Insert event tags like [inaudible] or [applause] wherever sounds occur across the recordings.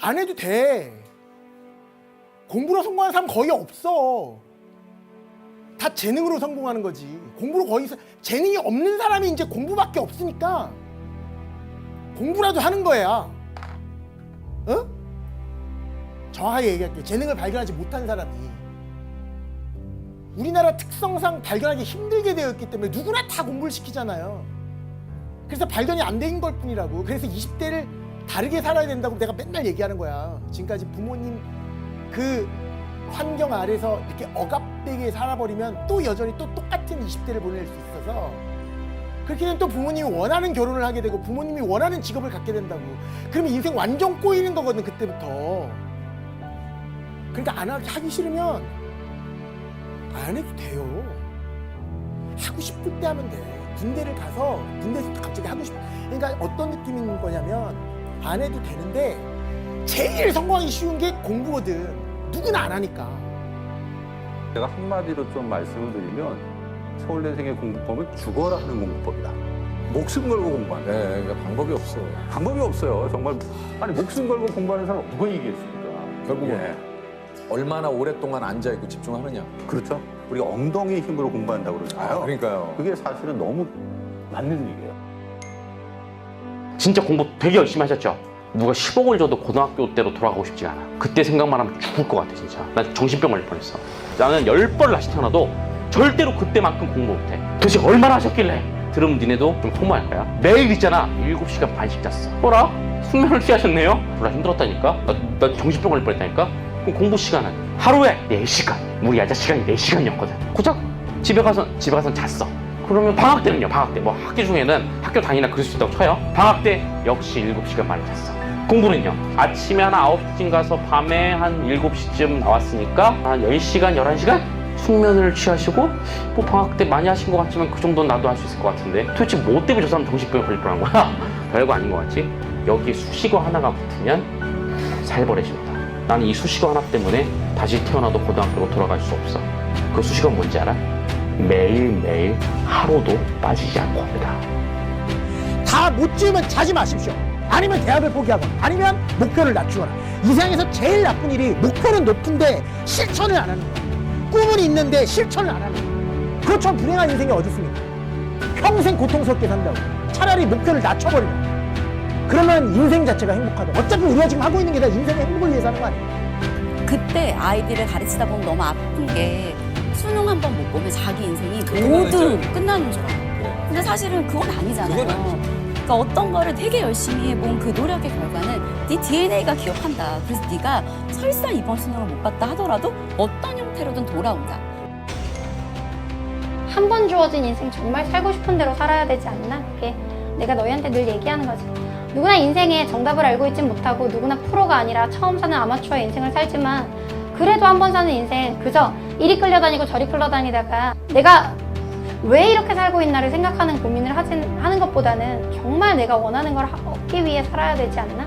안 해도 돼. 공부로 성공하는 사람 거의 없어. 다 재능으로 성공하는 거지. 공부로 거의 사- 재능이 없는 사람이 이제 공부밖에 없으니까 공부라도 하는 거야. 어? 정확하게 얘기할게. 재능을 발견하지 못한 사람이 우리나라 특성상 발견하기 힘들게 되어 있기 때문에 누구나 다 공부를 시키잖아요. 그래서 발견이 안 된 걸 뿐이라고. 그래서 20대를 다르게 살아야 된다고 내가 맨날 얘기하는 거야. 지금까지 부모님 그 환경 아래서 이렇게 억압되게 살아버리면 또 여전히 또 똑같은 20대를 보낼 수 있어서 그렇게 되면 또 부모님이 원하는 결혼을 하게 되고 부모님이 원하는 직업을 갖게 된다고. 그러면 인생 완전 꼬이는 거거든 그때부터. 그러니까 안 하- 하기 싫으면 안 해도 돼요. 하고 싶을 때 하면 돼. 군대를 가서 군대에서 갑자기 하고 싶어. 그러니까 어떤 느낌인 거냐면 안 해도 되는데 제일 성공하기 쉬운 게 공부거든. 누구나 안 하니까. 제가 한마디로 좀 말씀을 드리면 서울대생의 공부법은 죽어라 하는 공부법이다. 목숨 걸고 공부하는 네, 거예요. 그러니까 방법이 없어. 방법이 없어요. 정말 아니 목숨 걸고 공부하는 사람 누가 이기겠습니까? 결국은 예. 얼마나 오랫동안 앉아 있고 집중하느냐. 그렇죠. 우리가 엉덩이 힘으로 공부한다고 그러잖아요. 그러니까요. 그게 사실은 너무 맞는 얘기예요. 진짜 공부 되게 열심히 하셨죠? 누가 10억을 줘도 고등학교 때로 돌아가고 싶지가 않아. 그때 생각만 하면 죽을 것 같아, 진짜. 난 정신병 걸릴 뻔했어. 나는 열 번을 다시 태어나도 절대로 그때만큼 공부 못해. 도대체 얼마나 하셨길래? 들으면 니네도 좀 허무할 거야. 매일 있잖아. 7시간 반씩 잤어. 뭐라? 숙면을 취하셨네요? 졸라 힘들었다니까? 나, 나 정신병 걸릴 뻔했다니까? 그럼 공부 시간은 하루에 4시간. 우리 야자 시간이 4시간이었거든. 고작 집에 가서, 집에 가서 잤어. 그러면 방학 때는요, 방학 때. 뭐 학기 중에는 학교 다니나 그럴 수 있다고 쳐요. 방학 때 역시 7시간 만에 잤어. 공부는요, 아침에 한 9시쯤 가서 밤에 한 7시쯤 나왔으니까 한 10시간, 11시간? 숙면을 취하시고, 뭐 방학 때 많이 하신 것 같지만 그 정도는 나도 할 수 있을 것 같은데 도대체 뭐 때문에 저 사람 정신병에 걸릴 뻔한 거야? [laughs] 별거 아닌 것 같지? 여기 수식어 하나가 붙으면 살벌해집니다. 나는 이 수식어 하나 때문에 다시 태어나도 고등학교로 돌아갈 수 없어. 그 수식어는 뭔지 알아? 매일매일 하루도 빠지지 않고 합니다. 다 못 지으면 자지 마십시오. 아니면 대학을 포기하거나 아니면 목표를 낮추거나 이 세상에서 제일 나쁜 일이 목표는 높은데 실천을 안 하는 거야. 꿈은 있는데 실천을 안 하는 거야. 그렇죠. 불행한 인생이 어디 있습니까? 평생 고통스럽게 산다고. 차라리 목표를 낮춰버리면. 그러면 인생 자체가 행복하다. 어차피 우리가 지금 하고 있는 게 다 인생의 행복을 위해서 하는 거 아니에요? 그때 아이들을 가르치다 보면 너무 아픈 게 수능 한 번 못 보면 자기 인생이 줄 끝나는 줄 알아. 근데 사실은 그건 아니잖아요. 그건. 그러니까 어떤 거를 되게 열심히 해본 그 노력의 결과는 네 DNA가 기억한다. 그래서 네가 설사 이번 수능을 못 봤다 하더라도 어떤 형태로든 돌아온다. 한 번 주어진 인생 정말 살고 싶은 대로 살아야 되지 않나? 그게 내가 너희한테 늘 얘기하는 거지. 누구나 인생에 정답을 알고 있진 못하고 누구나 프로가 아니라 처음 사는 아마추어의 인생을 살지만 그래도 한 번 사는 인생 그저 이리 끌려다니고 저리 끌려다니다가 내가 왜 이렇게 살고 있나를 생각하는 고민을 하진, 하는 것보다는 정말 내가 원하는 걸 하- 얻기 위해 살아야 되지 않나?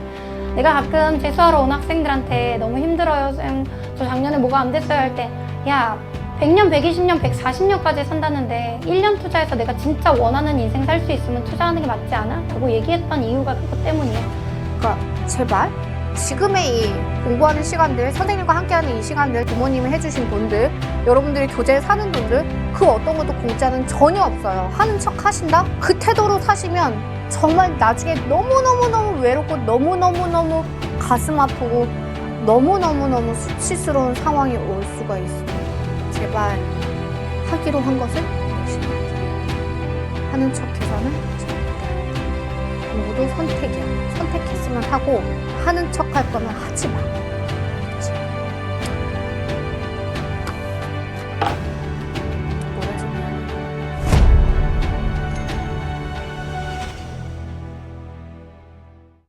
내가 가끔 재수하러 온 학생들한테 너무 힘들어요, 쌤. 저 작년에 뭐가 안 됐어요 할 때, 야, 100년, 120년, 140년까지 산다는데 1년 투자해서 내가 진짜 원하는 인생 살 수 있으면 투자하는 게 맞지 않아? 라고 얘기했던 이유가 그것 때문이야. 그러니까 제발 지금의 이 공부하는 시간들, 선생님과 함께하는 이 시간들, 부모님이 해주신 돈들, 여러분들이 교재에 사는 돈들, 그 어떤 것도 공짜는 전혀 없어요. 하는 척 하신다? 그 태도로 사시면 정말 나중에 너무너무너무 외롭고 너무너무너무 가슴 아프고 너무너무너무 수치스러운 상황이 올 수가 있습니다. 제발 하기로 한 것을. 하는 척 해서는 돼. 공부도 선택이야. 선택했으면 하고 하는 척 할 거면 하지 마.